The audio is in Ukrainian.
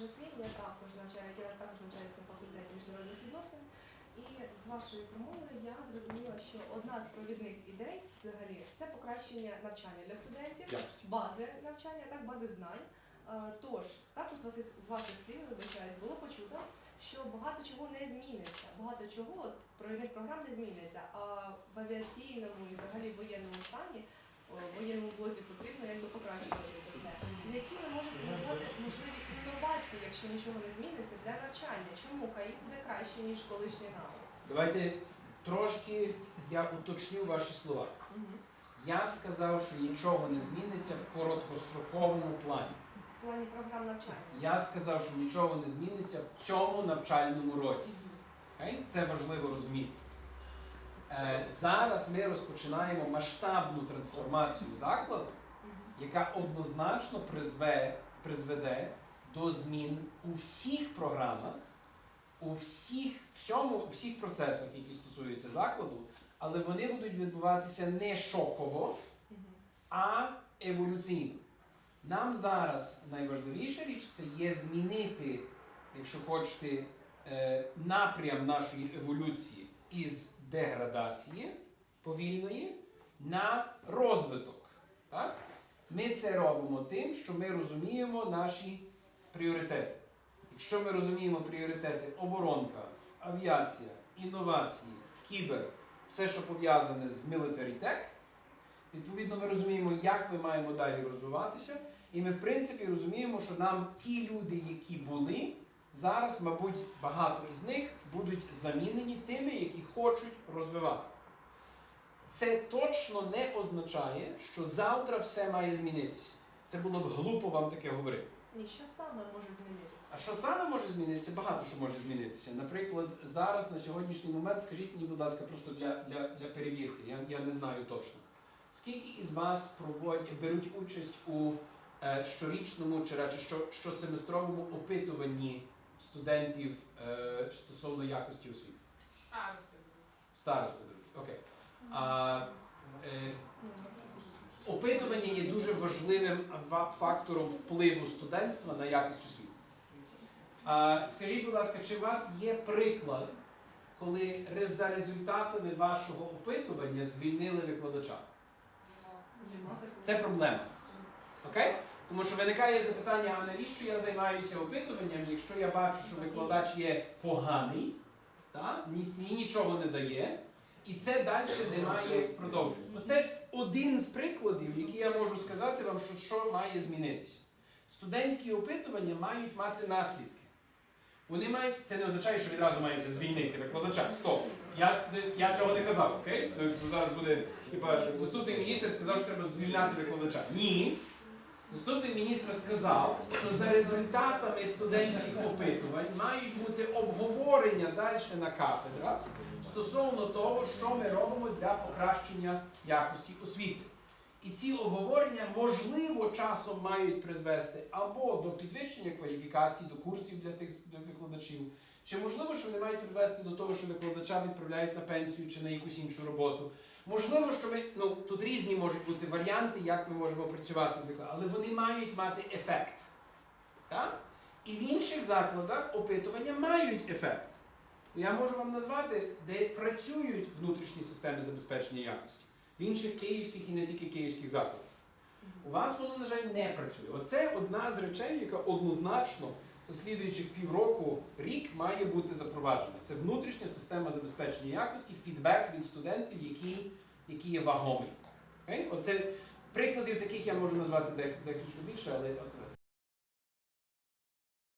Жасмін, я також навчаю, я також навчаюся на факультеті міжнародних відносин. І з вашої промови я зрозуміла, що одна з провідних ідей взагалі це покращення навчання для студентів, бази навчання, так, бази знань. Е, Тож, також з ваших, слів, вибачаюсь, було почуто, що багато чого не зміниться. Багато чого от, провідних програм не зміниться. А в авіаційному і взагалі воєнному стані, о, воєнному блоці потрібно якби покращувати це все. Які ви можете назвати можливі інновації, якщо нічого не зміниться для навчання? Чому КАІ буде краще, ніж колишній НАУ? Давайте трошки я уточню ваші слова. Я сказав, що нічого не зміниться в короткостроковому плані. В плані програм навчання. Я сказав, що нічого не зміниться в цьому навчальному році. Окей? Це важливо розуміти. Е, зараз ми розпочинаємо масштабну трансформацію закладу, яка однозначно призве, призведе до змін у всіх програмах, у всіх, всьому, у всіх процесах, які стосуються закладу, але вони будуть відбуватися не шоково, а еволюційно. Нам зараз найважливіша річ це є змінити, якщо хочете, е, напрям нашої еволюції із деградації повільної на розвиток. Так? Ми це робимо тим, що ми розуміємо наші пріоритети. Якщо ми розуміємо пріоритети оборонка, авіація, інновації, кібер, все, що пов'язане з tech, Відповідно, ми розуміємо, як ми маємо далі розвиватися, і ми, в принципі, розуміємо, що нам ті люди, які були, зараз, мабуть, багато із них будуть замінені тими, які хочуть розвивати. Це точно не означає, що завтра все має змінитися. Це було б глупо вам таке говорити. Ні, що саме може змінитися? А що саме може змінитися? Багато що може змінитися. Наприклад, зараз на сьогоднішній момент, скажіть мені, будь ласка, просто для, для, для перевірки, я, я не знаю точно. Скільки із вас проводять, беруть участь у е, щорічному чи радше що, щосеместровому опитуванні студентів е, стосовно якості освіти? Старости, друзі. Окей. А, опитування є дуже важливим фактором впливу студентства на якість освіти. Скажіть, будь ласка, чи у вас є приклад, коли за результатами вашого опитування звільнили викладача? Це проблема. Окей? Тому що виникає запитання, а навіщо я займаюся опитуванням, якщо я бачу, що викладач є поганий, та? Ні, ні, нічого не дає, і це далі не має продовження. Оце один з прикладів, можу сказати вам, що, що має змінитися. Студентські опитування мають мати наслідки. Вони мають, це не означає, що відразу мається звільнити викладача. Стоп. Я, я цього не казав, окей? Е, Зараз буде заступник міністра сказав, що треба звільняти викладача. Ні. Заступник міністра сказав, що за результатами студентських опитувань мають бути обговорення далі на кафедрах стосовно того, що ми робимо для покращення якості освіти. І ці обговорення, можливо, часом мають призвести або до підвищення кваліфікацій, до курсів для тих викладачів, чи можливо, що вони мають привести до того, що викладача відправляють на пенсію чи на якусь іншу роботу. Можливо, що ми ну тут різні можуть бути варіанти, як ми можемо працювати з викладачем, але вони мають мати ефект. Так? І в інших закладах опитування мають ефект. Я можу вам назвати, де працюють внутрішні системи забезпечення якості. В інших київських і не тільки київських закладах. У вас воно, на жаль, не працює. Оце одна з речей, яка однозначно слідуючих півроку, рік має бути запроваджена. Це внутрішня система забезпечення якості, фідбек від студентів, який, який є. Окей? Оце прикладів таких я можу назвати декілька більше, але от